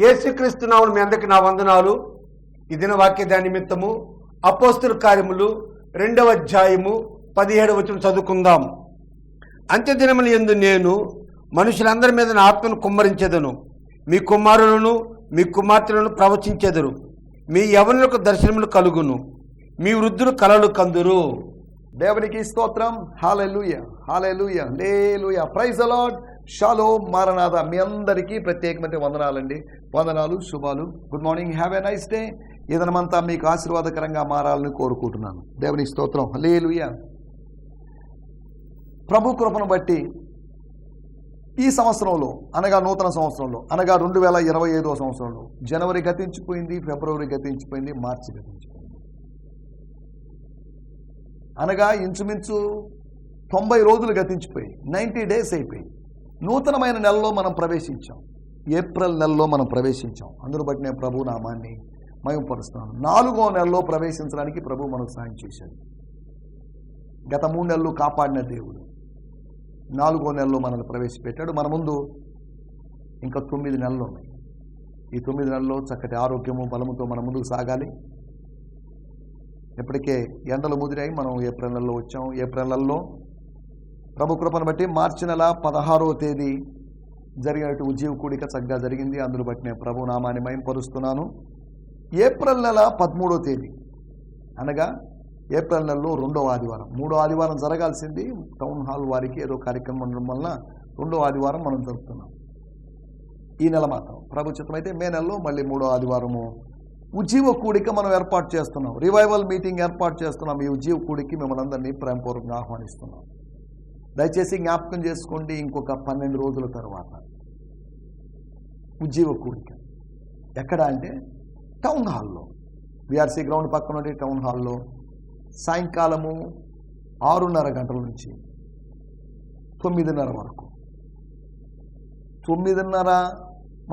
యేసుక్రీస్తు నామమున మీ అందరికి నా వందనాలు. ఈ దిన వాక్య నిమిత్తము అపోస్తుల కార్యములు రెండవ అధ్యాయము పదిహేడు వచ్చిన చదువుకుందాం. అంత్యదినముల ఎందు నేను మనుషులందరి మీద నా ఆత్మను కుమ్మరించెదను. మీ కుమారులను మీ కుమార్తెలను ప్రవచించెదరు. మీ యవనులకు దర్శనములు కలుగును. మీ వృద్ధులు కలలు కందురు. దేవునికి స్తోత్రం. హాలూయ హాలెలుయ లేలుయ ప్రైజ్ అలాడ్ షాలో మారనాథ మీ అందరికీ ప్రత్యేకమైన వందనాలండి. వందనాలు శుభాలు. Good morning have a nice day ఇదనమంతా మీకు ఆశీర్వాదకరంగా మారాలని కోరుకుంటున్నాను. దేవుని స్తోత్రం. హలేలుయ ప్రభు కృపను బట్టి ఈ సంవత్సరంలో అనగా నూతన సంవత్సరంలో అనగా రెండు వేల ఇరవై ఐదో సంవత్సరంలో జనవరి గతించిపోయింది ఫిబ్రవరి గతించిపోయింది మార్చి గతించిపోయింది. అనగా ఇంచుమించు తొంభై రోజులు గతించిపోయి నైంటీ డేస్ అయిపోయి నూతనమైన నెలలో మనం ప్రవేశించాం. ఏప్రిల్ నెలలో మనం ప్రవేశించాం. అందును బట్టి నేను ప్రభు నామాన్ని మయంపరుస్తున్నాను నాలుగో నెలలో ప్రవేశించడానికి ప్రభు మనకు సాయం చేశాడు. గత మూడు నెలలు కాపాడిన దేవుడు. నాలుగో నెలలో మనల్ని ప్రవేశపెట్టాడు. మన ముందు ఇంకా తొమ్మిది నెలలు ఉన్నాయి. ఈ తొమ్మిది నెలల్లో చక్కటి ఆరోగ్యము బలముతో మన ముందుకు సాగాలి. ఇప్పటికే ఎండలు ముదిరాయి. మనం ఏప్రిల్ నెలలో వచ్చాం ఏప్రిల్ నెలలో ప్రభు కృపను బట్టి మార్చి నెల పదహారో తేదీ జరిగినట్టు ఉద్యోగ కూడిక చక్కగా జరిగింది. అందులో బట్టి నేను ప్రభు నామాన్ని మయంపరుస్తున్నాను ఏప్రిల్ నెల పదమూడో తేదీ. అనగా ఏప్రిల్ నెలలో రెండో ఆదివారం. మూడో ఆదివారం జరగాల్సింది. టౌన్ హాల్ వారికి ఏదో కార్యక్రమం ఉండడం వలన రెండో ఆదివారం మనం జరుపుతున్నాం. ఈ నెల మాత్రం. ప్రభుత్వం అయితే మే నెలలో మళ్ళీ మూడో ఆదివారము ఉజ్జీవ కూడిక మనం ఏర్పాటు చేస్తున్నాం. రివైవల్ మీటింగ్ ఏర్పాటు చేస్తున్నాం. ఈ ఉజ్జీవ కూడికి మిమ్మల్ని అందరినీ ప్రేమపూర్వకంగా ఆహ్వానిస్తున్నాం. దయచేసి జ్ఞాపకం చేసుకోండి ఇంకొక పన్నెండు రోజుల తర్వాత. ఉజ్జీవ కూడిక. ఎక్కడ అంటే టౌన్ హాల్లో. విఆర్సీ గ్రౌండ్ పక్కన ఉండే టౌన్ హాల్లో. సాయంకాలము ఆరున్నర గంటల నుంచి తొమ్మిదిన్నర వరకు. తొమ్మిదిన్నర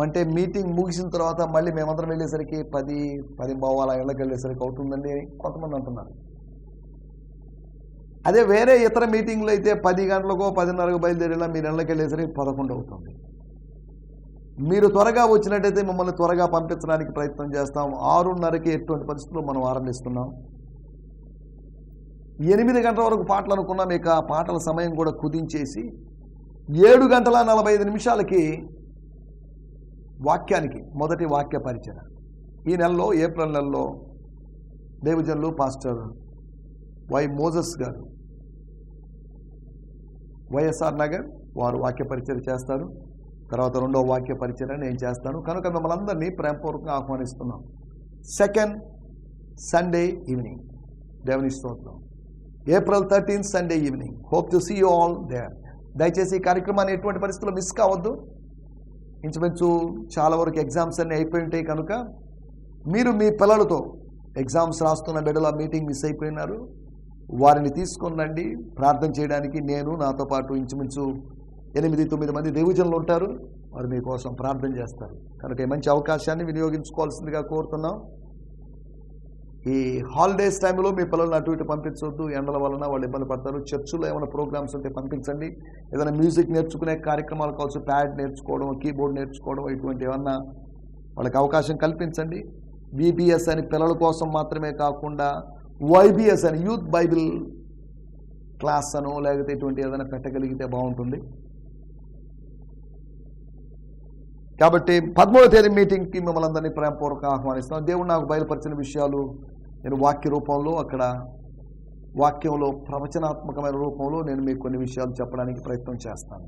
అంటే మీటింగ్ ముగిసిన తర్వాత మళ్ళీ మేమందరం వెళ్ళేసరికి పది పది బావాల ఇళ్ళకి వెళ్ళేసరికి అవుతుందండి కొంతమంది అంటున్నారు. అదే వేరే ఇతర మీటింగ్లు అయితే పది గంటలకో పదిన్నరకు బయలుదేరేలా మీరు ఇళ్ళకి వెళ్ళేసరికి పదకొండు అవుతుంది. మీరు త్వరగా వచ్చినట్టయితే మిమ్మల్ని త్వరగా పంపించడానికి ప్రయత్నం చేస్తాం. ఆరున్నరకి ఎటువంటి పరిస్థితుల్లో మనం ఆరంభిస్తున్నాం. ఎనిమిది గంటల వరకు పాటలు అనుకున్నాం ఇక ఆ పాటల సమయం కూడా కుదించేసి ఏడు గంటల నలభై ఐదు నిమిషాలకి వాక్యానికి మొదటి వాక్య పరిచయం. ఈ నెలలో ఏప్రిల్ నెలలో దేవజన్లు పాస్టర్ వై మోజస్ గారు వైఎస్ఆర్ నగర్ వారు వాక్య పరిచయం చేస్తారు. తర్వాత రెండో వాక్య పరిచయం నేను చేస్తాను. కనుక మిమ్మల్ని అందరినీ ప్రేమపూర్వకంగా ఆహ్వానిస్తున్నాం. సెకండ్ సండే ఈవినింగ్ దేవుని స్తోత్రం. April thirteen Sunday evening hope to see you all there దయచేసి ఈ కార్యక్రమాన్ని ఎటువంటి పరిస్థితుల్లో మిస్ కావద్దు. ఇంచుమించు చాలా వరకు ఎగ్జామ్స్ అన్నీ అయిపోయి ఉంటాయి కనుక మీరు మీ పిల్లలతో ఎగ్జామ్స్ రాస్తున్న బిడ్డల మీటింగ్ మిస్ అయిపోయినారు. వారిని తీసుకొని ప్రార్థన చేయడానికి నేను నాతో పాటు ఇంచుమించు ఎనిమిది తొమ్మిది మంది దేవజనులు ఉంటారు. వారు మీకోసం ప్రార్థన చేస్తారు. కనుక ఈ మంచి అవకాశాన్ని వినియోగించుకోవాల్సిందిగా కోరుతున్నాం. ఈ హాలిడేస్ టైంలో మీ పిల్లల్ని అటు ఇటు పంపించవద్దు ఎండల వలన వాళ్ళు ఇబ్బంది పడతారు. చర్చిలో ఏమైనా ప్రోగ్రామ్స్ ఉంటే పంపించండి. ఏదైనా మ్యూజిక్ నేర్చుకునే కార్యక్రమాలు కావచ్చు ప్యాడ్ నేర్చుకోవడం కీబోర్డ్ నేర్చుకోవడం ఇటువంటి ఏమన్నా వాళ్ళకి అవకాశం కల్పించండి. బీబీఎస్ అని పిల్లల కోసం మాత్రమే కాకుండా వైబిఎస్ అని యూత్ బైబిల్ క్లాస్ అను లేకపోతే ఇటువంటి ఏదైనా పెట్టగలిగితే బాగుంటుంది. కాబట్టి పదమూడవ తేదీ మీటింగ్కి మిమ్మల్ని అందరినీ ప్రేమపూర్వకంగా ఆహ్వానిస్తున్నాం. దేవుడు నాకు బయలుపరిచిన విషయాలు నేను వాక్య రూపంలో అక్కడ వాక్యంలో ప్రవచనాత్మకమైన రూపంలో నేను మీకు కొన్ని విషయాలు చెప్పడానికి ప్రయత్నం చేస్తాను.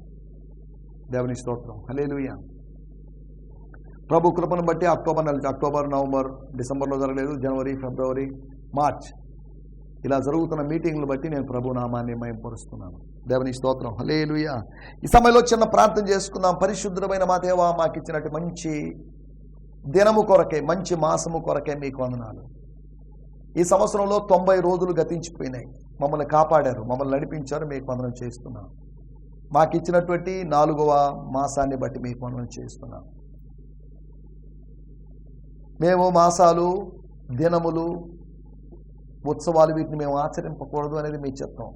దేవుని స్తోత్రం. హలేలుయ ప్రభు కృపను బట్టి అక్టోబర్ నెల అక్టోబర్ నవంబర్ డిసెంబర్లో జరగలేదు. జనవరి ఫిబ్రవరి మార్చ్. ఇలా జరుగుతున్న మీటింగ్లు బట్టి నేను ప్రభునామాన్ని మయంపరుస్తున్నాను. దేవుని స్తోత్రం. హలేలుయ ఈ సమయంలో చిన్న ప్రార్థన చేసుకుందాం. పరిశుద్ధమైన మా దేవా మాకు ఇచ్చినట్టు మంచి దినము కొరకే మంచి మాసము కొరకే మీకు వందనాలు. ఈ సంవత్సరంలో తొంభై రోజులు గతించిపోయినాయి. మమ్మల్ని కాపాడారు మమ్మల్ని నడిపించారు మీకు వందనం చేస్తున్నాం. మాకు ఇచ్చినటువంటి నాలుగవ మాసాన్ని బట్టి మీకు వందనం చేస్తున్నాం. మేము మాసాలు దినములు ఉత్సవాలు వీటిని మేము ఆచరింపకూడదు అనేది మీ చిత్తం.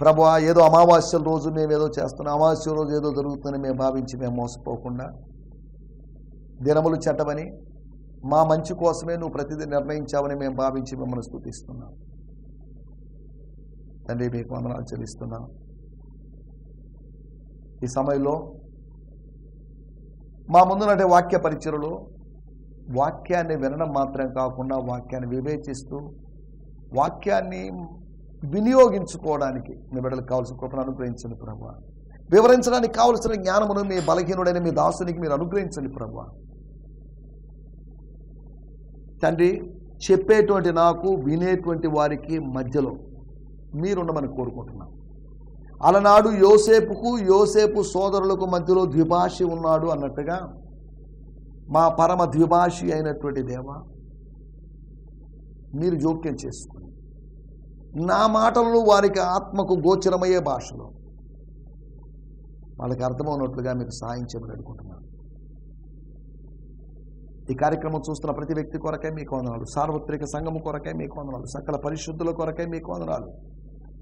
ప్రభు ఏదో అమావాస్యల రోజు మేము ఏదో చేస్తున్నాం. అమావాస్య రోజు ఏదో జరుగుతుందని మేము భావించి మేము మోసపోకుండా దినములు చెట్టవని మా మంచి కోసమే నువ్వు ప్రతిదీ నిర్ణయించావని మేము భావించి మిమ్మల్ని స్థుతిస్తున్నాం. తండ్రి మీకు వందనాలు చెల్లిస్తున్నాం. ఈ సమయంలో మా ముందున్నటి వాక్య పరిచయలో వాక్యాన్ని వినడం మాత్రం కాకుండా వాక్యాన్ని వివేచిస్తూ వాక్యాన్ని వినియోగించుకోవడానికి మీ బిడ్డలకు కావాల్సిన కృపను అనుగ్రహించండి ప్రభా. వివరించడానికి కావలసిన జ్ఞానమును మీ బలహీనుడైన మీ దాసునికి మీరు అనుగ్రహించండి ప్రభా. తండ్రి చెప్పేటువంటి నాకు వినేటువంటి వారికి మధ్యలో మీరుండమని కోరుకుంటున్నాను అలనాడు యోసేపుకు యోసేపు సోదరులకు మధ్యలో ద్విభాషి ఉన్నాడు అన్నట్టుగా మా పరమ ద్విభాషి అయినటువంటి దేవ మీరు జోక్యం చేసుకుని నా మాటలను వారికి ఆత్మకు గోచరమయ్యే భాషలో వాళ్ళకి అర్థమవునట్లుగా మీకు సాయం చేయమని అడుగుతున్నాను. ఈ కార్యక్రమం చూస్తున్న ప్రతి వ్యక్తి కొరకే మీకు వందనాలు సార్వత్రిక సంఘము కొరకే మీకు వందనాలు సకల పరిశుద్ధుల కొరకే మీకు వందనాలు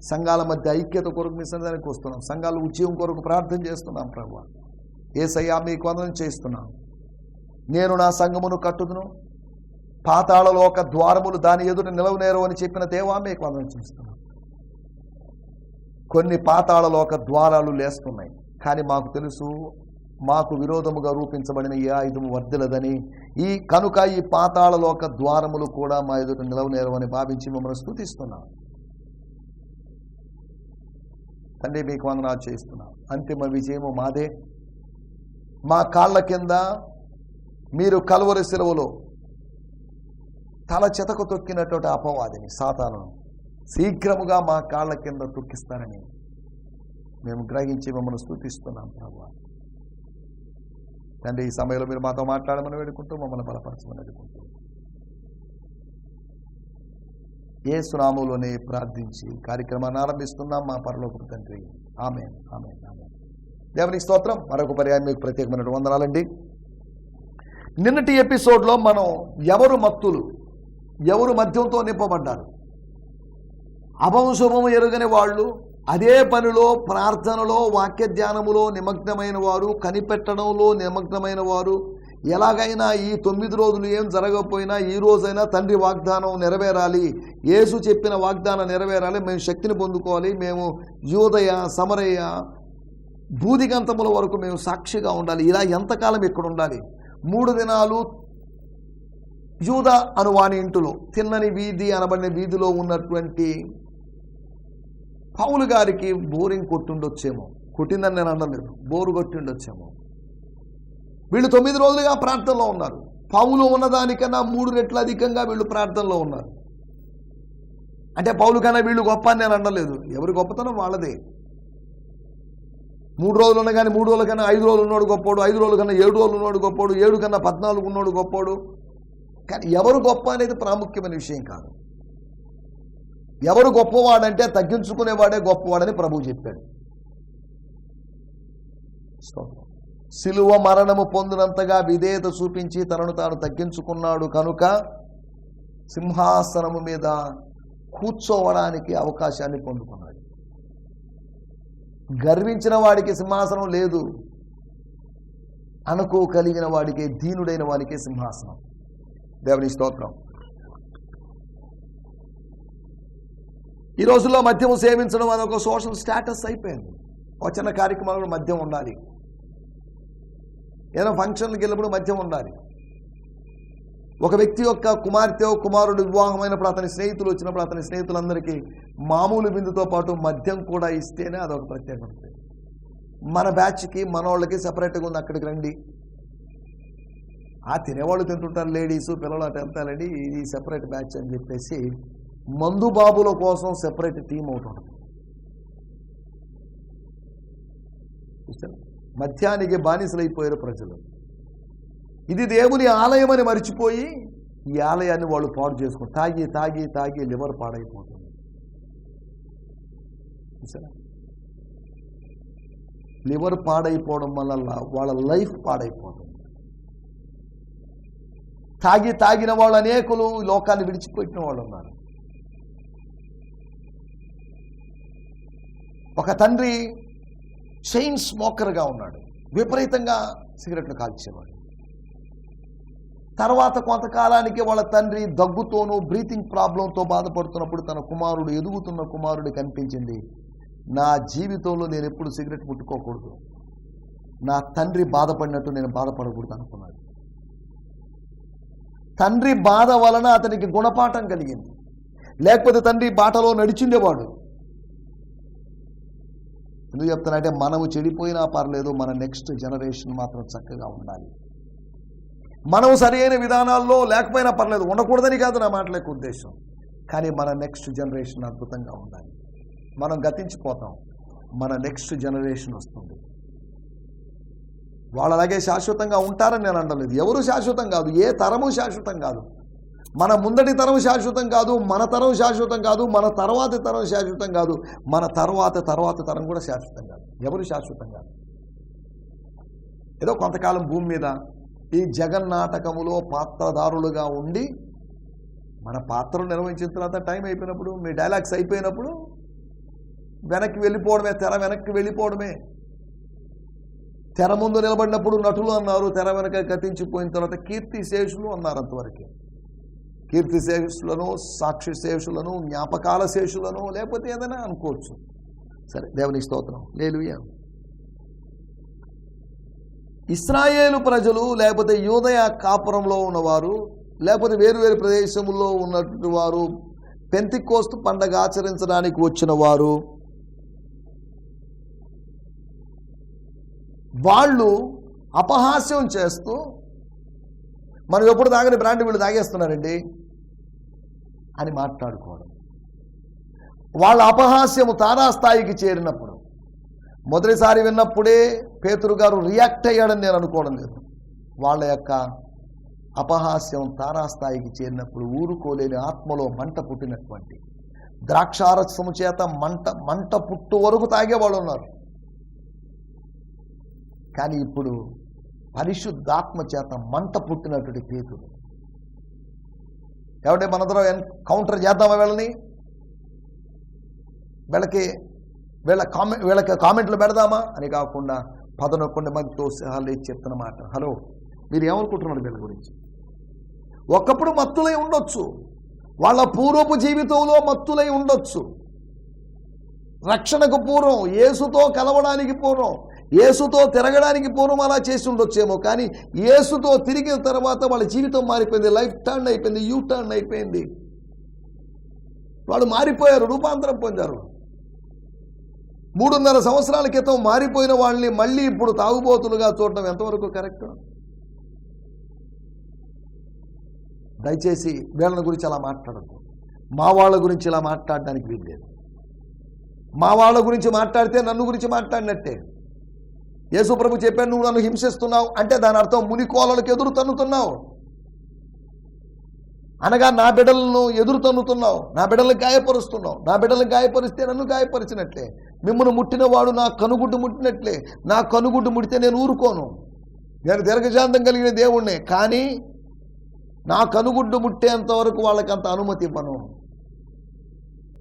సంఘాల మధ్య ఐక్యత కొరకు మీ సందానికి వస్తున్నాం సంఘాల ఉద్యమం కొరకు ప్రార్థన చేస్తున్నాం ప్రభు. ఏసయ్యా మీకు వందనం చేస్తున్నాం నేను నా సంఘమును కట్టుదును. పాతాళలోక ద్వారములు దాని ఎదుట నిలవనేరు అని చెప్పిన దేవా మీకు వందనం చూస్తున్నాం కొన్ని పాతాళలోక ద్వారాలు లేస్తున్నాయి. కానీ మాకు తెలుసు మాకు విరోధముగా రూపించబడిన ఏ ఆయుధము వర్ధిలదని ఈ కనుక ఈ పాతాళలోక ద్వారములు కూడా మా ఎదుట నిలవనేరు అని భావించి మిమ్మల్ని స్థుతిస్తున్నాం తండ్రి మీకు వందనాలు చేస్తున్నాం అంతిమ విజయము మాదే. మా కాళ్ళ కింద మీరు కలువరి సెలవులో తల చెతకు తొక్కినటువంటి అపవాదిని సాతాను శీఘ్రముగా మా కాళ్ళ కింద తొక్కిస్తారని మేము గ్రహించి మిమ్మల్ని స్థుతిస్తున్నాం ప్రభు. తండ్రి ఈ సమయంలో మీరు మాతో మాట్లాడమని వేడుకుంటూ మమ్మల్ని బలపరచమని వేడుకుంటూ. ఏ సునాములోనే ప్రార్థించి కార్యక్రమాన్ని ఆరంభిస్తున్నాం. మా పరలోకపు తండ్రి. ఆమె ఆమె ఆమె దేవునికి స్తోత్రం. మరొక పర్యాయం మీకు ప్రత్యేకమైన వందనాలండి. నిన్నటి ఎపిసోడ్లో మనం ఎవరు మత్తులు? ఎవరు మద్యంతో నింపబడ్డారు? అభంశుభం ఎరుగని వాళ్ళు అదే పనిలో ప్రార్థనలో వాక్య ధ్యానములో నిమగ్నమైన వారు కనిపెట్టడంలో నిమగ్నమైన వారు ఎలాగైనా ఈ తొమ్మిది రోజులు ఏం జరగకపోయినా ఈ రోజైనా తండ్రి వాగ్దానం నెరవేరాలి. యేసు చెప్పిన వాగ్దానం నెరవేరాలి. మేము శక్తిని పొందుకోవాలి. మేము యోదయ సమరయ్య బూదిగంతముల వరకు మేము సాక్షిగా ఉండాలి. ఇలా ఎంతకాలం ఇక్కడ ఉండాలి? మూడు దినాలు యూద అను వాని ఇంటిలో తిన్నని వీధి అనబడిన వీధిలో ఉన్నటువంటి పౌలు గారికి బోరింగ్ కొట్టుండొచ్చేమో. కొట్టిందని నేను అనలేదు బోరు కొట్టిండొచ్చేమో. వీళ్ళు తొమ్మిది రోజులుగా ప్రార్థనలో ఉన్నారు. పౌలు ఉన్నదానికన్నా మూడు రెట్లు అధికంగా వీళ్ళు ప్రార్థనలో ఉన్నారు. అంటే పౌలు కన్నా వీళ్ళు గొప్ప అని నేను అనలేదు ఎవరి గొప్పతనం వాళ్ళదే. మూడు రోజులు ఉన్న కానీ మూడు రోజుల కన్నా ఐదు రోజులు ఉన్నాడు గొప్పోడు ఐదు రోజుల కన్నా ఏడు రోజులు ఉన్నాడు గొప్పోడు ఏడు కన్నా పద్నాలుగు ఉన్నాడు గొప్పోడు. కానీ ఎవరు గొప్ప అనేది ప్రాముఖ్యమైన విషయం కాదు. ఎవరు గొప్పవాడంటే తగ్గించుకునేవాడే గొప్పవాడని ప్రభువు చెప్పాడు. సిలువ మరణము పొందినంతగా విధేయత చూపించి తనను తాను తగ్గించుకున్నాడు కనుక సింహాసనము మీద కూర్చోవడానికి అవకాశాన్ని పొందుకున్నాడు. గర్వించిన వాడికి సింహాసనం లేదు. అనుకో కలిగిన వాడికి దీనుడైన వాడికి సింహాసనం. దేవుని స్తోత్రం. ఈ రోజుల్లో మద్యము సేవించడం అది ఒక సోషల్ స్టేటస్ అయిపోయింది. ఒక చిన్న కార్యక్రమంలో మద్యం ఉండాలి. ఏదైనా ఫంక్షన్కి వెళ్ళినప్పుడు మద్యం ఉండాలి. ఒక వ్యక్తి యొక్క కుమార్తె కుమారుడు వివాహమైనప్పుడు అతని స్నేహితులు వచ్చినప్పుడు అతని స్నేహితులందరికీ మామూలు బిందుతో పాటు మద్యం కూడా ఇస్తేనే అదొక ప్రత్యేకత. మన బ్యాచ్కి మనోళ్ళకి సపరేట్గా ఉంది అక్కడికి రండి. ఆ తినేవాళ్ళు తింటుంటారు లేడీస్ పిల్లలు అటు వెళ్తారండి ఇది సెపరేట్ బ్యాచ్ అని చెప్పేసి మందు బాబుల కోసం సెపరేట్ టీం ఒకటి మద్యానికి బానిసలైపోయారు ప్రజలు. ఇది దేవుని ఆలయం అని మర్చిపోయి ఈ ఆలయాన్ని వాళ్ళు పాడు చేసుకుని తాగి తాగి తాగి లివర్ పాడైపోతుంది. లివర్ పాడైపోవడం వల్ల వాళ్ళ లైఫ్ పాడైపోతుంది. తాగి తాగిన వాళ్ళు అనేకులు ఈ లోకాన్ని విడిచిపెట్టిన వాళ్ళు ఉన్నారు. ఒక తండ్రి చైన్ స్మోకర్గా ఉన్నాడు. విపరీతంగా సిగరెట్లు కాల్చేవాడు. తర్వాత కొంతకాలానికి వాళ్ళ తండ్రి దగ్గుతోనూ బ్రీతింగ్ ప్రాబ్లంతో బాధపడుతున్నప్పుడు తన కుమారుడు ఎదుగుతున్న కుమారుడు కనిపించింది నా జీవితంలో నేను ఎప్పుడు సిగరెట్ ముట్టుకోకూడదు. నా తండ్రి బాధపడినట్టు నేను బాధపడకూడదు అనుకున్నాడు. తండ్రి బాధ వలన అతనికి గుణపాఠం కలిగింది. లేకపోతే తండ్రి బాటలో నడిచిండేవాడు. ఎందుకు చెప్తానంటే మనము చెడిపోయినా పర్లేదు మన నెక్స్ట్ జనరేషన్ మాత్రం చక్కగా ఉండాలి. మనం సరైన విధానాల్లో లేకపోయినా పర్లేదు ఉండకూడదని కాదు నా మాటల ఉద్దేశం. కానీ మన నెక్స్ట్ జనరేషన్ అద్భుతంగా ఉండాలి. మనం గతించిపోతాం. మన నెక్స్ట్ జనరేషన్ వస్తుంది. వాళ్ళు అలాగే శాశ్వతంగా ఉంటారని నేను అనలేదు. ఎవరు శాశ్వతం కాదు ఏ తరము శాశ్వతం కాదు. మన ముందటి తరం శాశ్వతం కాదు మన తరం శాశ్వతం కాదు మన తర్వాతి తరం శాశ్వతం కాదు మన తర్వాత తర్వాత తరం కూడా శాశ్వతం కాదు. ఎవరు శాశ్వతం కాదు? ఏదో కొంతకాలం భూమి మీద ఈ జగన్నాటకములో పాత్రదారులుగా ఉండి మన పాత్రను నిర్వహించిన తర్వాత టైం అయిపోయినప్పుడు మీ డైలాగ్స్ అయిపోయినప్పుడు వెనక్కి వెళ్ళిపోవడమే తెర వెనక్కి వెళ్ళిపోవడమే. తెర ముందు నిలబడినప్పుడు నటులు అన్నారు తెర వెనక గతించిపోయిన తర్వాత కీర్తి శేషులు అన్నారు అంతవరకు. కీర్తి శేషులను సాక్షి శేషులను జ్ఞాపకాల శేషులను లేకపోతే ఏదైనా అనుకోవచ్చు. సరే దేవుని స్తోత్రం. లేలుయ్యా ఇస్రాయేలు ప్రజలు లేకపోతే యూదయ కాపురంలో ఉన్నవారు లేకపోతే వేరు వేరు ప్రదేశంలో ఉన్నటువంటి వారు పెంతికోస్తు పండగ ఆచరించడానికి వచ్చిన వారు వాళ్ళు అపహాస్యం చేస్తూ మనం ఎప్పుడు తాగని బ్రాండ్ వీళ్ళు తాగేస్తున్నారండి అని మాట్లాడుకోవడం. వాళ్ళ అపహాస్యము తారాస్థాయికి చేరినప్పుడు మొదటిసారి విన్నప్పుడే పేతురు గారు రియాక్ట్ అయ్యాడని నేను అనుకోవడం లేదు. వాళ్ళ యొక్క అపహాస్యం తారాస్థాయికి చేరినప్పుడు ఊరుకోలేని ఆత్మలో మంట పుట్టినటువంటి ద్రాక్షారసము చేత మంట మంట పుట్టు వరకు తాగేవాళ్ళు ఉన్నారు. కానీ ఇప్పుడు పరిశుద్ధాత్మ చేత మంట పుట్టినటువంటి పేతుడు ఎవడే మనందరం కౌంటర్ చేద్దామా వీళ్ళని? వీళ్ళకి వీళ్ళ కామెంట్ వీళ్ళకి కామెంట్లు పెడదామా? అని కాకుండా పదనొక్కొండ మందితో సహా లేచి చెప్తున్నమాట హలో మీరు ఏమనుకుంటున్నారు వీళ్ళ గురించి? ఒకప్పుడు మత్తులై ఉండొచ్చు. వాళ్ళ పూర్వపు జీవితంలో మత్తులై ఉండొచ్చు. రక్షణకు పూర్వం యేసుతో కలవడానికి పూర్వం ఏసుతో తిరగడానికి పూర్వం అలా చేసి ఉండొచ్చేమో కానీ ఏసుతో తిరిగిన తర్వాత వాళ్ళ జీవితం మారిపోయింది లైఫ్ టర్న్ అయిపోయింది యూ టర్న్ అయిపోయింది. వాళ్ళు మారిపోయారు రూపాంతరం పొందారు. మూడున్నర సంవత్సరాల క్రితం మారిపోయిన వాళ్ళని మళ్ళీ ఇప్పుడు తాగుబోతులుగా చూడటం ఎంతవరకు కరెక్ట్? దయచేసి వీళ్ళని గురించి అలా మాట్లాడద్దు. మా వాళ్ళ గురించి ఇలా మాట్లాడడానికి వీల్లేదు మా వాళ్ళ గురించి మాట్లాడితే నన్ను గురించి మాట్లాడినట్టే. యేసుప్రభు చెప్పాను నువ్వు నన్ను హింసిస్తున్నావు. అంటే దాని అర్థం మునికోలలకు ఎదురు తన్నుతున్నావు. అనగా నా బిడ్డలను ఎదురు తన్నుతున్నావు నా బిడ్డలను గాయపరుస్తున్నావు నా బిడ్డలను గాయపరిస్తే నన్ను గాయపరిచినట్లే. మిమ్మల్ని ముట్టినవాడు నా కనుగుడ్డు ముట్టినట్లే. నా కనుగుడ్డు ముడితే నేను ఊరుకోను. నేను దీర్ఘశాంతం కలిగిన దేవుణ్ణే. కానీ నా కనుగుడ్డు ముట్టేంత వరకు వాళ్ళకి అంత అనుమతి ఇవ్వను.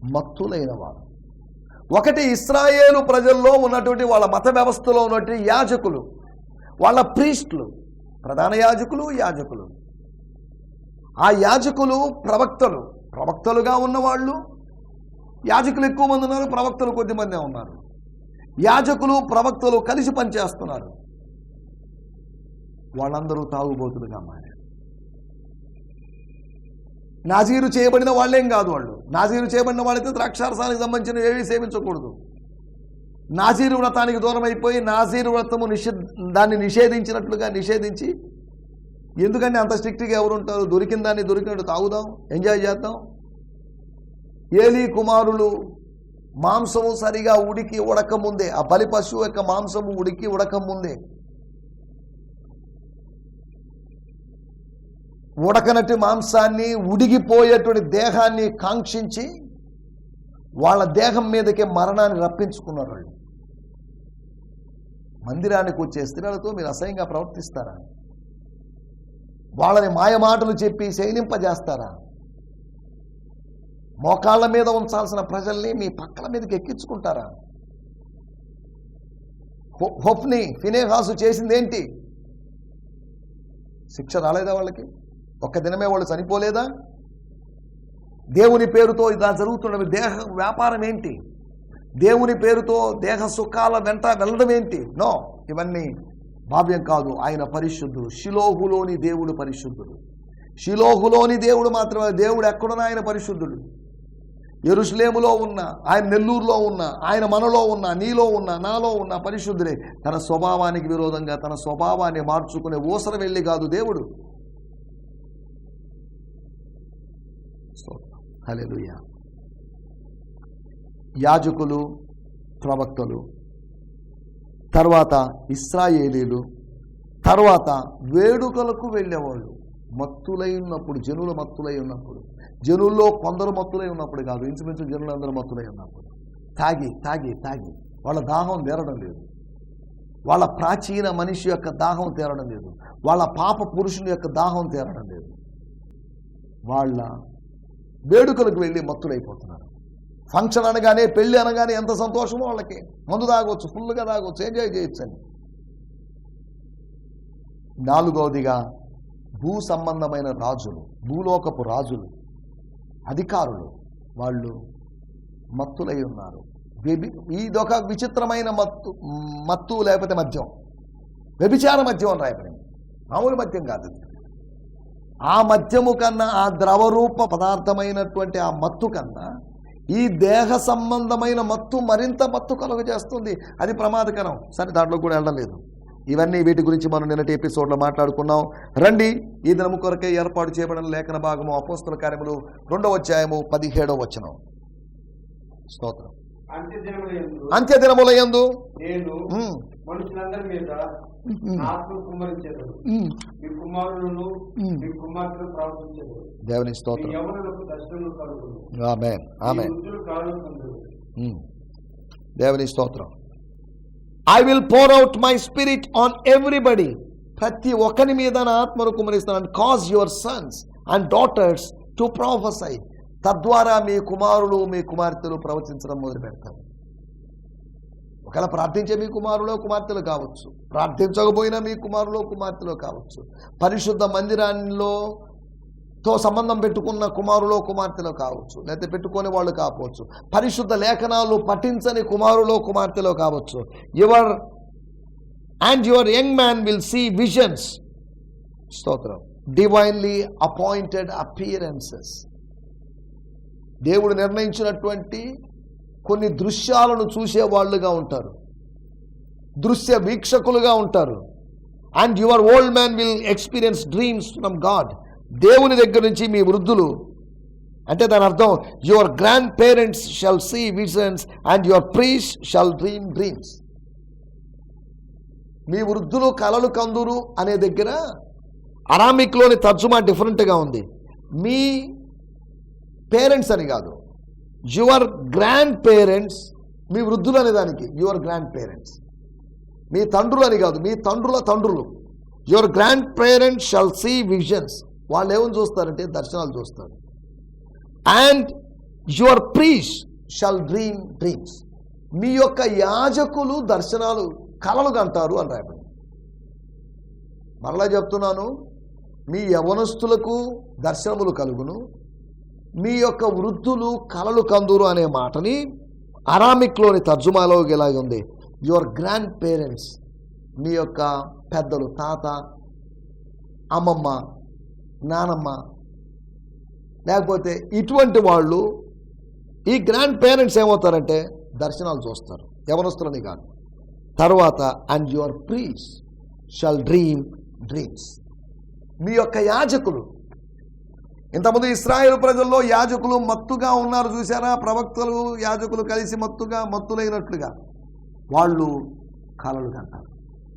మత్తులైన వారు. ఒకటి ఇస్రాయేలు ప్రజల్లో ఉన్నటువంటి వాళ్ళ మత వ్యవస్థలో ఉన్నటువంటి యాజకులు వాళ్ళ ప్రీస్టులు ప్రధాన యాజకులు యాజకులు. ఆ యాజకులు ప్రవక్తలు. ప్రవక్తలుగా ఉన్నవాళ్ళు యాజకులు ఎక్కువ మంది ఉన్నారు ప్రవక్తలు కొద్దిమందే ఉన్నారు. యాజకులు ప్రవక్తలు కలిసి పనిచేస్తున్నారు. వాళ్ళందరూ తాగుబోతులుగా మారారు. నాజీరు చేయబడిన వాళ్ళేం కాదు వాళ్ళు. నాజీరు చేయబడిన వాళ్ళైతే ద్రాక్షారసానికి సంబంధించిన ఏవి సేవించకూడదు. నాజీరు వ్రతానికి దూరం అయిపోయి నాజీరు వ్రతము నిషే దాన్ని నిషేధించినట్లుగా నిషేధించి ఎందుకంటే అంత స్ట్రిక్ట్గా ఎవరు ఉంటారు దొరికిన దాన్ని దొరికినట్టు తాగుదాం ఎంజాయ్ చేద్దాం. ఏలీ కుమారులు మాంసము సరిగా ఉడికి ఉడకముందే ఆ బలి పశువు యొక్క మాంసము ఉడికి ఉడకముందే. ఉడకనటి మాంసాన్ని ఉడిగిపోయేటువంటి దేహాన్ని కాంక్షించి వాళ్ళ దేహం మీదకే మరణాన్ని రప్పించుకున్నారు వాళ్ళు. మందిరానికి వచ్చే స్త్రీలతో మీరు అసహ్యంగా ప్రవర్తిస్తారా? వాళ్ళని మాయమాటలు చెప్పి శయనింపజేస్తారా మోకాళ్ళ మీద ఉంచాల్సిన ప్రజల్ని మీ పక్కల మీదకి ఎక్కించుకుంటారా? హొప్ని ఫినేహాసు చేసింది ఏంటి శిక్ష రాలేదా వాళ్ళకి? ఒక్క దినమే వాళ్ళు చనిపోలేదా? దేవుని పేరుతో ఇలా జరుగుతున్నవి దేహ వ్యాపారం ఏంటి? దేవుని పేరుతో దేహ సుఖాల వెంట వెళ్ళడం ఏంటి? నో ఇవన్నీ భావ్యం కాదు ఆయన పరిశుద్ధుడు. శిలోహులోని దేవుడు పరిశుద్ధుడు. శిలోహులోని దేవుడు మాత్రమే దేవుడు ఎక్కడున్నా ఆయన పరిశుద్ధుడు. ఎరుషులేములో ఉన్న ఆయన నెల్లూరులో ఉన్న ఆయన మనలో ఉన్న నీలో ఉన్న నాలో ఉన్న పరిశుద్ధుడే. తన స్వభావానికి విరోధంగా తన స్వభావాన్ని మార్చుకునే ఊసర వెళ్ళి కాదు దేవుడు. హల్లెలూయా. యాజకులు ప్రవక్తలు తర్వాత ఇస్రాయేలీలు తర్వాత వేడుకలకు వెళ్ళేవాళ్ళు. మత్తులై ఉన్నప్పుడు జనులు మత్తులై ఉన్నప్పుడు. జనుల్లో కొందరు మత్తులై ఉన్నప్పుడు కాదు ఇంచుమించు జనులు అందరూ మత్తులై ఉన్నప్పుడు. తాగి తాగి తాగి. వాళ్ళ దాహం తీరడం లేదు. వాళ్ళ ప్రాచీన మనిషి యొక్క దాహం తీరడం లేదు. వాళ్ళ పాప పురుషుని యొక్క దాహం తీరడం లేదు. వాళ్ళ వేడుకలకు వెళ్ళి మత్తులైపోతున్నారు. ఫంక్షన్ అనగానే పెళ్ళి అనగానే ఎంత సంతోషమో వాళ్ళకి. మందు తాగొచ్చు ఫుల్గా తాగొచ్చు ఎంజాయ్ చేయొచ్చు అని. నాలుగవదిగా భూ సంబంధమైన రాజులు భూలోకపు రాజులు అధికారులు వాళ్ళు మత్తులై ఉన్నారు. వ్యభి ఇదొక విచిత్రమైన మత్తు మత్తు లేకపోతే మద్యం. వ్యభిచార మద్యం అని రాయబడింది. మామూలు మద్యం కాదు ఆ మద్యము కన్నా ఆ ద్రవరూప పదార్థమైనటువంటి ఆ మత్తు కన్నా ఈ దేహ సంబంధమైన మత్తు మరింత మత్తు కలుగ చేస్తుంది అది ప్రమాదకరం. సరే దాంట్లో కూడా వెళ్ళలేదు. ఇవన్నీ వీటి గురించి మనం నిన్నటి ఎపిసోడ్లో మాట్లాడుకున్నాం. రండి ఈ దినము కొరకే ఏర్పాటు చేయబడిన లేఖన భాగము అపోస్తుల కార్యములు రెండవ అధ్యాయము పదిహేడవ వచనం. స్తోత్రం. అంత్య దినముల నేను మనుషులందరి మీద దేవుని స్తోత్రం. యవనులకు దర్శనలు కలుగును ఆమెన్ మీ ఆమెన్. వృద్ధులు కాళ్ళు పొందురు ఉమ్. దేవుని స్తోత్రం. I will pour out my spirit on everybody ప్రతి ఒక్కరి మీద నా ఆత్మను కుమరిస్తాను cause your sons and daughters to prophesy తద్వారా మీ కుమారులు మీ కుమార్తెలు ప్రవచించడం మొదలు పెడతారు ఒకవేళ ప్రార్థించే మీ కుమారులో కుమార్తెలు కావచ్చు ప్రార్థించకపోయినా మీ కుమారులో కుమార్తెలు కావచ్చు పరిశుద్ధ మందిరాల్లో తో సంబంధం పెట్టుకున్న కుమారులో కుమార్తెలో కావచ్చు లేకపోతే పెట్టుకునే వాళ్ళు కావచ్చు పరిశుద్ధ లేఖనాలు పఠించని కుమారులో కుమార్తెలో కావచ్చు your and your young man will see visions. స్తోత్రం. డివైన్లీ అపాయింటెడ్ అపియరెన్సెస్ దేవుడు నిర్ణయించినటువంటి కొన్ని దృశ్యాలను చూసే వాళ్ళుగా ఉంటారు. దృశ్య వీక్షకులుగా ఉంటారు. And your old man will experience dreams from God దేవుని దగ్గర నుంచి మీ వృద్ధులు అంటే దాని అర్థం your grandparents shall see visions and your priests shall dream dreams మీ వృద్ధులు కలలు కందురు అనే దగ్గర అరామిక్లోని తర్జుమా డిఫరెంట్గా ఉంది. మీ పేరెంట్స్ అని కాదు. యువర్ గ్రాండ్ పేరెంట్స్ మీ వృద్ధులు అనే దానికి యువర్ గ్రాండ్ పేరెంట్స్ మీ తండ్రులు అని కాదు మీ తండ్రుల తండ్రులు. Your grandparents shall see visions వాళ్ళు ఏమని చూస్తారంటే దర్శనాలు చూస్తారు. And your priests shall dream dreams మీ యొక్క యాజకులు దర్శనాలు కలలు కంటారు అని రాయబడి మరలా చెప్తున్నాను మీ యవనస్తులకు దర్శనములు కలుగును. మీ యొక్క వృద్ధులు కలలు కందురు అనే మాటని అరామిక్లోని తర్జుమాలో ఇలాగే ఉంది. యువర్ గ్రాండ్ పేరెంట్స్ మీ యొక్క పెద్దలు తాత అమ్మమ్మ నానమ్మ లేకపోతే ఇటువంటి వాళ్ళు ఈ గ్రాండ్ పేరెంట్స్ ఏమవుతారంటే దర్శనాలు చూస్తారు. ఎవరొస్తారని కాదు. తర్వాత and your priests shall dream dreams మీ యొక్క యాజకులు ఇంతకుముందు ఇస్రాయేల్ ప్రజల్లో యాజకులు మత్తుగా ఉన్నారు చూసారా ప్రవక్తలు యాజకులు కలిసి మత్తుగా మత్తులైనట్లుగా. వాళ్ళు కలలు కంటారు.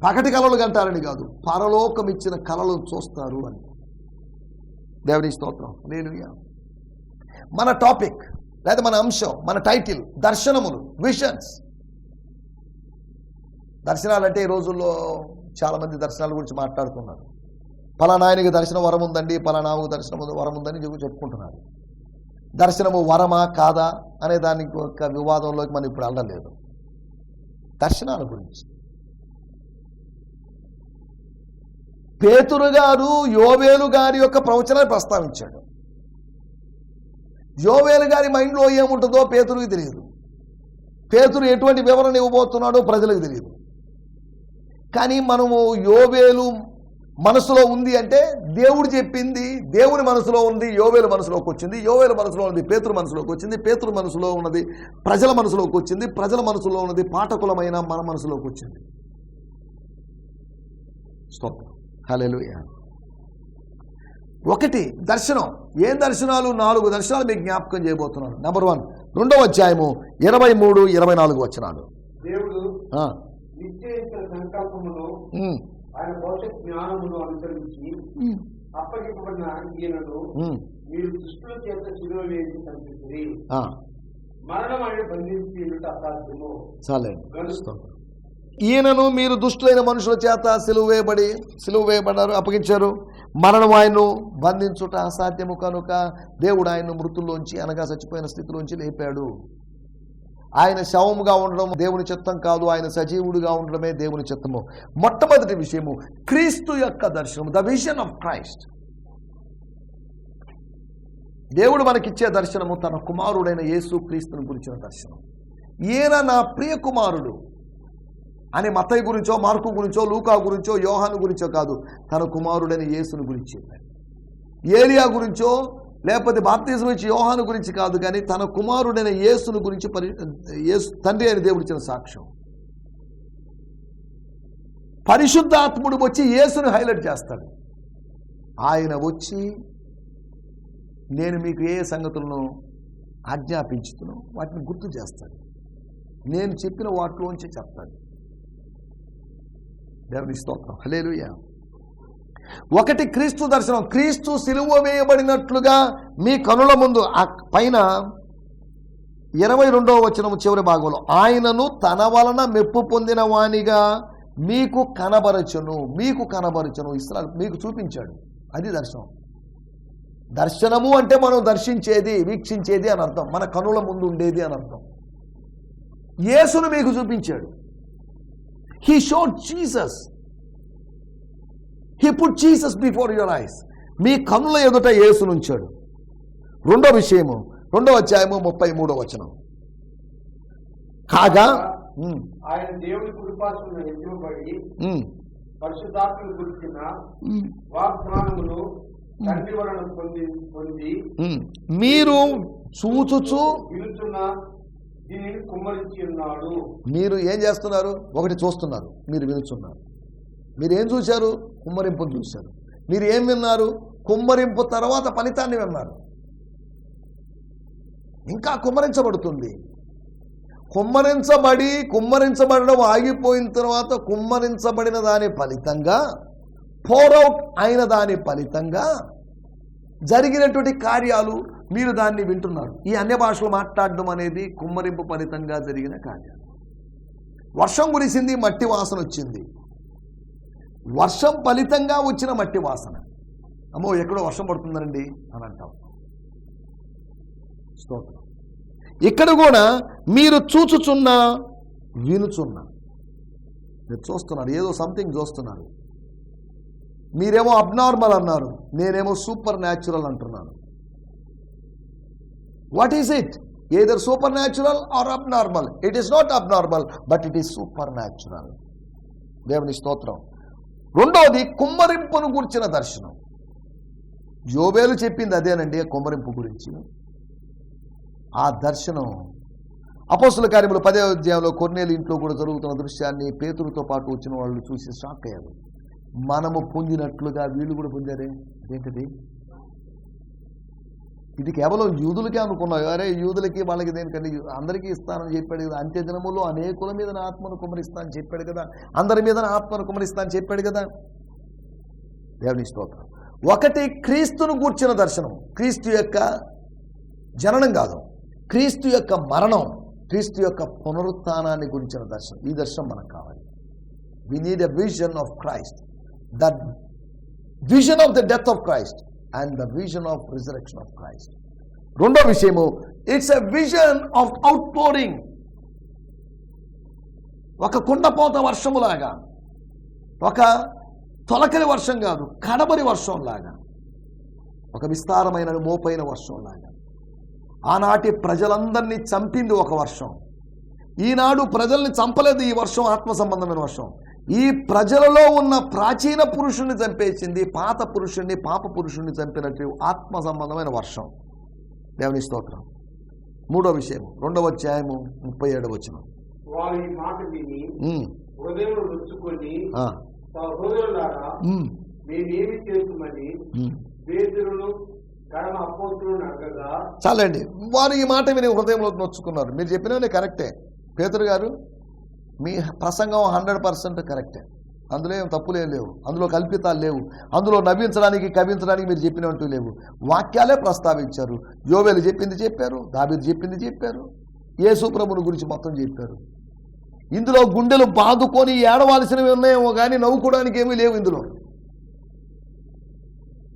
పగటి కళలు కంటారని కాదు పరలోకం ఇచ్చిన కళలు చూస్తారు అని. దేవుని స్తోత్రం. నేను మన టాపిక్ లేదా మన అంశం మన టైటిల్ దర్శనములు విషన్స్. దర్శనాలు అంటే ఈ రోజుల్లో చాలామంది దర్శనాల గురించి మాట్లాడుతున్నారు. పలానా ఆయనకి దర్శనం వరం ఉందండి పలానాకు దర్శనం వరం ఉందని చెప్పుకుంటున్నారు. దర్శనము వరమా కాదా అనే దానికి ఒక వివాదంలోకి మనం ఇప్పుడు వెళ్ళలేదు. దర్శనాల గురించి. పేతురు గారు యోవేలు గారి యొక్క ప్రవచనాన్ని ప్రస్తావించాడు. యోవేలు గారి మైండ్లో ఏముంటుందో పేతురుకి తెలియదు. పేతురు ఎటువంటి వివరణ ఇవ్వబోతున్నాడో ప్రజలకు తెలియదు. కానీ మనము యోవేలు మనసులో ఉంది అంటే దేవుడు చెప్పింది దేవుని మనసులో ఉంది యోవేలు మనసులోకి వచ్చింది యోవేలు మనసులో ఉంది పేతురు మనసులోకి వచ్చింది పేతురు మనసులో ఉన్నది ప్రజల మనసులోకి వచ్చింది ప్రజల మనసులో ఉన్నది పాఠకులమైన మన మనసులోకి వచ్చింది. స్తోత్రం హల్లెలూయా. ఒకటి దర్శనం. ఏం దర్శనాలు? నాలుగు దర్శనాలు మీకు జ్ఞాపకం చేయబోతున్నాను. నెంబర్ వన్ రెండవ అధ్యాయము ఇరవై మూడు ఇరవై నాలుగు దేవుడు ఆయన భవిష్యత్ జ్ఞానమును అనుసరించి అప్పగింపబడిన ఈయనను. మీరు దుష్టుల చేత శిలువ వేసి కనిపిస్తుంది మరణం ఆయన బంధించి అసాధ్యము. చాలండి ఈయనను మీరు దుష్టులైన మనుషుల చేత సిలువ వేయబడి సిలువ వేయబడ్డారు అప్పగించారు. మరణం ఆయన్ను బంధించుట అసాధ్యము కనుక దేవుడు ఆయన్ను మృతుల్లోంచి అనగా చచ్చిపోయిన స్థితిలోంచి లేపాడు. ఆయన శవముగా ఉండడం దేవుని చిత్తం కాదు ఆయన సజీవుడిగా ఉండడమే దేవుని చిత్తము. మొట్టమొదటి విషయము క్రీస్తు యొక్క దర్శనం ద విజన్ ఆఫ్ క్రైస్ట్. దేవుడు మనకిచ్చే దర్శనము తన కుమారుడైన యేసు క్రీస్తుని గురించిన దర్శనం. ఈయన నా ప్రియ కుమారుడు అని మతయ్య గురించో మార్కు గురించో లూకా గురించో యోహాను గురించో కాదు తన కుమారుడైన యేసుని గురించి ఏలియా గురించో లేకపోతే బాప్తిజం ఇచ్చి యోహాను గురించి కాదు కానీ తన కుమారుడైన యేసుని గురించి పరి యేసు తండ్రి అయిన దేవుడు ఇచ్చిన సాక్ష్యం. పరిశుద్ధాత్ముడు వచ్చి యేసును హైలైట్ చేస్తాడు. ఆయన వచ్చి నేను మీకు ఏ సంగతులను ఆజ్ఞాపించుతున్నా వాటిని గుర్తు చేస్తాడు. నేను చెప్పిన వాటిలోంచి చెప్తాడు. దేవుని స్తోత్రం. హలేలుయ ఒకటి క్రీస్తు దర్శనం. క్రీస్తు సిలువ వేయబడినట్లుగా మీ కనుల ముందు ఆ పైన ఇరవై రెండవ వచనం చివరి భాగంలో ఆయనను తన వలన మెప్పు పొందిన వానిగా మీకు కనబరచను. మీకు కనబరచను. ఇస్రాల్ మీకు చూపించాడు. అది దర్శనం. దర్శనము అంటే మనం దర్శించేది వీక్షించేది అని అర్థం. మన కనుల ముందు ఉండేది అని అర్థం. యేసును మీకు చూపించాడు. He showed Jesus he put Jesus before your eyes మీ కన్నుల ఎదుట యేసునుంచాడు రెండో విషయము రెండో అధ్యాయము ముప్పై మూడో వచనం. కాగా ఉమ్, ఆయన దేవుని కుడిపార్శ్వన ఎత్తివబడి ఉమ్, పరిశుద్ధాత్మను గురించిన ఉమ్, వాగ్దానమును తండ్రి వలన పొంది పొంది ఉమ్. మీరు చూచుచు విలుచున్న దీనిని కుమ్మరించి ఉన్నాడు. మీరు ఏం చేస్తున్నారు? ఒకటి చూస్తున్నారు. మీరు వినుచున్నారు. మీరేం చూశారు? కుమ్మరింపును చూశారు. మీరు ఏం విన్నారు? కుమ్మరింపు తర్వాత ఫలితాన్ని విన్నారు. ఇంకా కుమ్మరించబడుతుంది. కుమ్మరించబడి కుమ్మరించబడడం ఆగిపోయిన తర్వాత కుమ్మరించబడిన దాని ఫలితంగా అవుట్ అయిన దాని ఫలితంగా జరిగినటువంటి కార్యాలు మీరు దాన్ని వింటున్నారు. ఈ అన్య భాషలు మాట్లాడడం అనేది కుమ్మరింపు ఫలితంగా జరిగిన కార్యాలు. వర్షం కురిసింది మట్టి వాసన వచ్చింది. వర్షం ఫలితంగా వచ్చిన మట్టి వాసన. అమ్మో ఎక్కడో వర్షం పడుతుందండి అని అంటాం స్తోత్రం. ఇక్కడ కూడా మీరు చూచుచున్నా వినుచున్న. మీరు చూస్తున్నారు ఏదో సంథింగ్ చూస్తున్నారు. మీరేమో అబ్నార్మల్ అన్నారు నేనేమో సూపర్ న్యాచురల్ అంటున్నాను. What is it either supernatural or abnormal it is not abnormal but it is supernatural దేవుని స్తోత్రం. రెండవది కుమ్మరింపును గురించిన దర్శనం. యోబేలు చెప్పింది అదేనండి కుమ్మరింపు గురించి. ఆ దర్శనం అపోసుల కార్యములు పదే అధ్యాయంలో కొన్నేళ్ళు ఇంట్లో కూడా జరుగుతున్న దృశ్యాన్ని పేతులతో పాటు వచ్చిన వాళ్ళు చూసి షాక్ అయ్యారు. మనము పొందినట్లుగా వీళ్ళు కూడా పొందారే? ఏంటిది ఇది కేవలం యూదులకే అనుకున్నావు. అరే యూదులకి వాళ్ళకి దేనికండి అందరికీ ఇస్తానని చెప్పాడు కదా. అంత్య దినములో అనేకుల మీద నా ఆత్మను కుమరిస్తా అని చెప్పాడు కదా. అందరి మీద నా ఆత్మను కుమరిస్తా అని చెప్పాడు కదా. దేవుని స్తోత్రం. ఒకటి క్రీస్తును గూర్చిన దర్శనం. క్రీస్తు యొక్క జననం కాదు. క్రీస్తు యొక్క మరణం. క్రీస్తు యొక్క పునరుత్నాన్ని గురించిన దర్శనం. ఈ దర్శనం మనకు కావాలి. We need a vision of Christ the vision of the death of Christ and the vision of resurrection of Christ రెండో విషయము it's a vision of outpouring ఒక కుండపోత వర్షములాగా ఒక తొలకరి వర్షం కాదు కడబరి వర్షం లాగా ఒక విస్తారమైన మోపైన వర్షం లాగా ఆనాటి ప్రజలందరినీ చంపింది ఒక వర్షం. ఈనాడు ప్రజల్ని చంపలేదు ఈ వర్షం ఆత్మ సంబంధమైన వర్షం. ఈ ప్రజలలో ఉన్న ప్రాచీన పురుషుణ్ణి చంపేసింది పాత పురుషుణ్ణి పాప పురుషుణ్ణి చంపినట్టు ఆత్మ సంబంధమైన వర్షం. దేవుని స్తోత్రం. మూడో విషయం రెండవ అధ్యాయము ముప్పై ఏడవ వచ్చిన చాలండి. వారు ఈ మాట విని హృదయంలో నొచ్చుకున్నారు. మీరు చెప్పినవన్నీ కరెక్టే. పేతురు గారు మీ ప్రసంగం హండ్రెడ్ పర్సెంట్ కరెక్టే. అందులో ఏం తప్పులేం లేవు. అందులో కల్పితాలు లేవు. అందులో నవ్వించడానికి కవించడానికి మీరు చెప్పినట్టు లేవు. వాక్యాలే ప్రస్తావించారు. యోవేలు చెప్పింది చెప్పారు దాబీదు చెప్పింది చెప్పారు ఏసుప్రభుని గురించి మొత్తం చెప్పారు. ఇందులో గుండెలు బాదుకొని ఏడవలసినవి ఉన్నాయేమో కానీ నవ్వుకోవడానికి ఏమీ లేవు ఇందులో.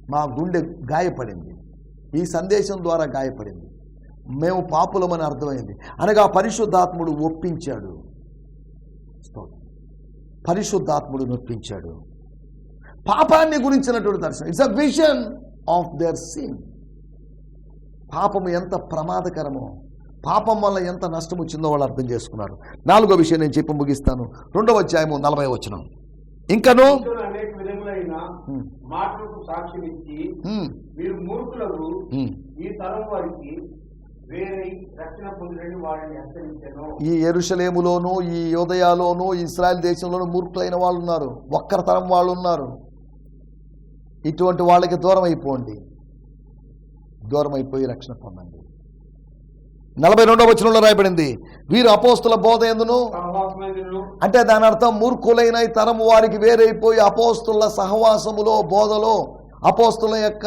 మా గుండె గాయపడింది. ఈ సందేశం ద్వారా గాయపడింది. మేము పాపులమని అర్థమైంది. అనగా పరిశుద్ధాత్ముడు ఒప్పించాడు. పరిశుద్ధాత్ముడు నొప్పించాడు. పాపాన్ని గురించినటువంటి దర్శనం. It's a vision of their sin పాపము ఎంత ప్రమాదకరమో పాపం వల్ల ఎంత నష్టం వచ్చిందో వాళ్ళు అర్థం చేసుకున్నారు. నాలుగో విషయం నేను చెప్పి ముగిస్తాను. రెండవ అధ్యాయము నలభై వచ్చిన ఇంకను? మాటలకు సాక్ష్యం ఇచ్చి మీరు మూర్ఖులకు. ఈ తరం వారికి ఈ ఎరుషలేములోను ఈ యోదయాలోను ఈ ఇస్రాయల్ దేశంలోను మూర్ఖులైన వాళ్ళు ఉన్నారు. ఒక్కరి తరం వాళ్ళు ఉన్నారు. ఇటువంటి వాళ్ళకి దూరం అయిపోండి దూరం అయిపోయి రక్షణ పొందండి. నలభై రెండవ వచనంలో రాయబడింది వీరు అపోస్తుల బోధ ఎందును? అంటే దాని అర్థం మూర్ఖులైన తరం వారికి వేరైపోయి అపోస్తుల సహవాసములో బోధలో అపోస్తుల యొక్క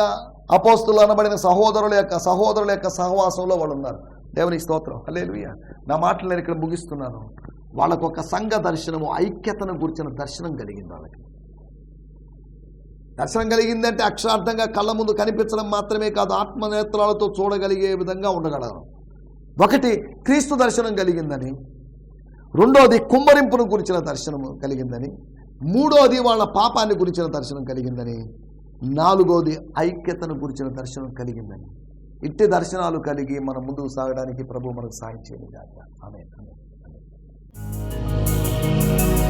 అపోస్తులు అనబడిన సహోదరుల యొక్క సహోదరుల యొక్క సహవాసంలో వాళ్ళు ఉన్నారు. దేవునికి స్తోత్రం. హల్లెలూయా. నా మాటలు నేను ఇక్కడ ముగిస్తున్నాను. వాళ్ళకు ఒక సంఘ దర్శనము ఐక్యతను గురించిన దర్శనం కలిగింది వాళ్ళకి. దర్శనం కలిగిందంటే అక్షరార్థంగా కళ్ళ ముందు కనిపించడం మాత్రమే కాదు ఆత్మనేత్రాలతో చూడగలిగే విధంగా ఉండగలరు. ఒకటి క్రీస్తు దర్శనం కలిగిందని. రెండోది కుమ్మరింపును గురించిన దర్శనం కలిగిందని. మూడోది వాళ్ళ పాపాన్ని గురించిన దర్శనం కలిగిందని. నాలుగోది ఐక్యతను గురించిన దర్శనం కలిగిందని. ఇట్టి దర్శనాలు కలిగి మనం ముందుకు సాగడానికి ప్రభు మనకు సాయం చేయని కాక ఆమె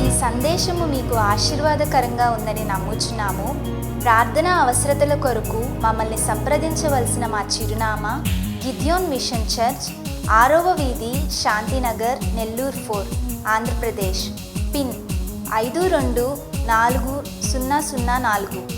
ఈ సందేశము మీకు ఆశీర్వాదకరంగా ఉందని నమ్ముచున్నాము. ప్రార్థన అవసరతల కొరకు మమ్మల్ని సంప్రదించవలసిన మా చిరునామా గిద్యోన్ మిషన్ చర్చ్ ఆరవ వీధి శాంతినగర్ నెల్లూరు ఫోర్ ఆంధ్రప్రదేశ్. పిన్ ఐదు రెండు నాలుగు సున్నా సున్నా నాలుగు.